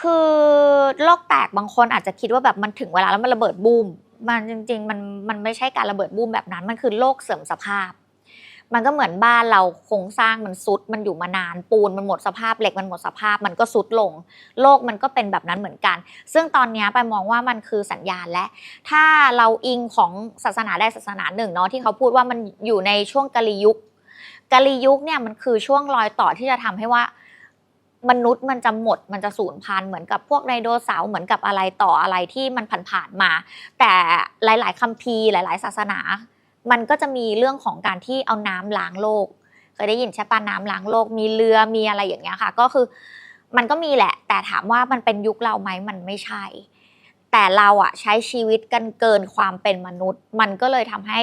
คือโลกแตกบางคนอาจจะคิดว่าแบบมันถึงเวลาแล้วมันระเบิดบูมมันจริง ๆ มันมันไม่ใช่การระเบิดบูมแบบนั้น มันคือโลกเสื่อมสภาพ มันก็เหมือนบ้านเราโครงสร้างมันซุดมันอยู่มานานปูนมันหมดสภาพเหล็กมันหมดสภาพ มันก็ซุดลง โลกมันก็เป็นแบบนั้นเหมือนกัน ซึ่งตอนนี้ไปมองว่ามันคือสัญญาณและ ถ้าเราอิงของศาสนาใดศาสนาหนึ่งเนาะที่เขาพูดว่ามันอยู่ในช่วงกาลียุคกาลียุคเนี่ยมันคือช่วงรอยต่อที่จะทำให้ว่า มนุษย์มันจะหมดมันจะสูญพันธุ์เหมือนกับพวกไดโนเสาร์เหมือนกับอะไรต่ออะไรที่มันผ่านๆมา แต่หลาย ๆคัมภีร์หลาย ๆ ศาสนา มันก็จะมีเรื่องของการที่เอาน้ำล้างโลกเคยได้ยินใช่ปะน้ำล้างโลก มีเรือมีอะไรอย่างเงี้ยค่ะ ก็คือมันก็มีแหละ แต่ถามว่ามันเป็นยุคเราไหมมันไม่ใช่ แต่เราอะใช้ชีวิตกันเกินความเป็นมนุษย์ มันก็เลยทำให้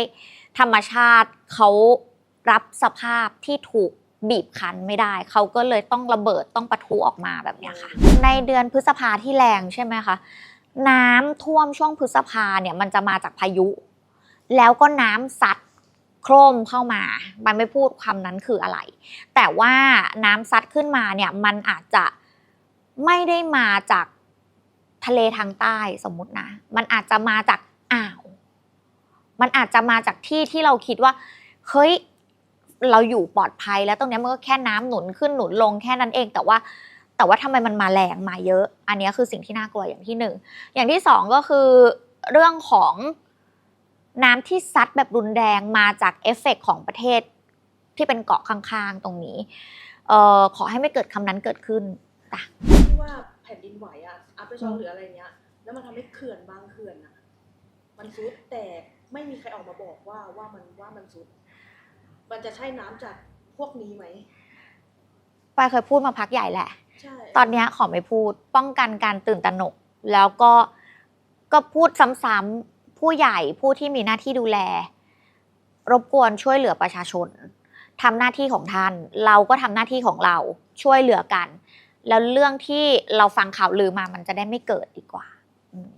ธรรมชาติเขารับสภาพที่ถูก บีบคั้นไม่ได้ เขาก็เลยต้องระเบิดต้องปะทุออกมาแบบเนี้ยค่ะ ในเดือนพฤษภาที่แรงใช่ไหมคะน้ำท่วมช่วงพฤษภาเนี่ยมันจะมาจากพายุ แล้วก็น้ำซัดโครมเข้ามามันไม่พูดคำนั้นคืออะไร แต่ว่าน้ำซัดขึ้นมาเนี่ยมันอาจจะไม่ได้มาจากทะเลทางใต้สมมุตินะ มันอาจจะมาจากอ่าว มันอาจจะมาจากที่ที่เราคิดว่า เฮ้ย เราอยู่ปลอดภัย แล้วตรงเนี้ยมันก็แค่น้ำหนุนขึ้นหนุนลงแค่นั้นเอง แต่ว่าแต่ว่าทำไมมันมาแรงมาเยอะ อันเนี้ยคือสิ่งที่น่ากลัวอย่างที่หนึ่งอย่างที่สองก็คือเรื่องของน้ำที่ซัดแบบรุนแรงมาจากเอฟเฟกต์ของประเทศที่เป็นเกาะข้างๆตรงนี้เอ่อขอให้ไม่เกิดคำนั้นเกิดขึ้นจ้ะที่ว่าแผ่นดินไหวอะอัพเดช็ออืมหรืออะไรเงี้ย แล้วมันทำให้เขื่อนบางเขื่อนอะมันซุดแต่ไม่มีใครออกมาบอกว่าว่ามันว่ามันซุด มันจะใช่น้ำจากพวกนี้ไหมปายเคยพูดมาพักใหญ่แหละใช่ตอนเนี้ยขอไม่พูด ป้องกันการตื่นตระหนก แล้วก็ก็พูดซ้ำๆผู้ใหญ่ผู้ที่มีหน้าที่ดูแล รบกวนช่วยเหลือประชาชนทำหน้าที่ของท่าน เราก็ทำหน้าที่ของเราช่วยเหลือกัน แล้วเรื่องที่เราฟังข่าวลือมามันจะได้ไม่เกิดดีกว่าอืม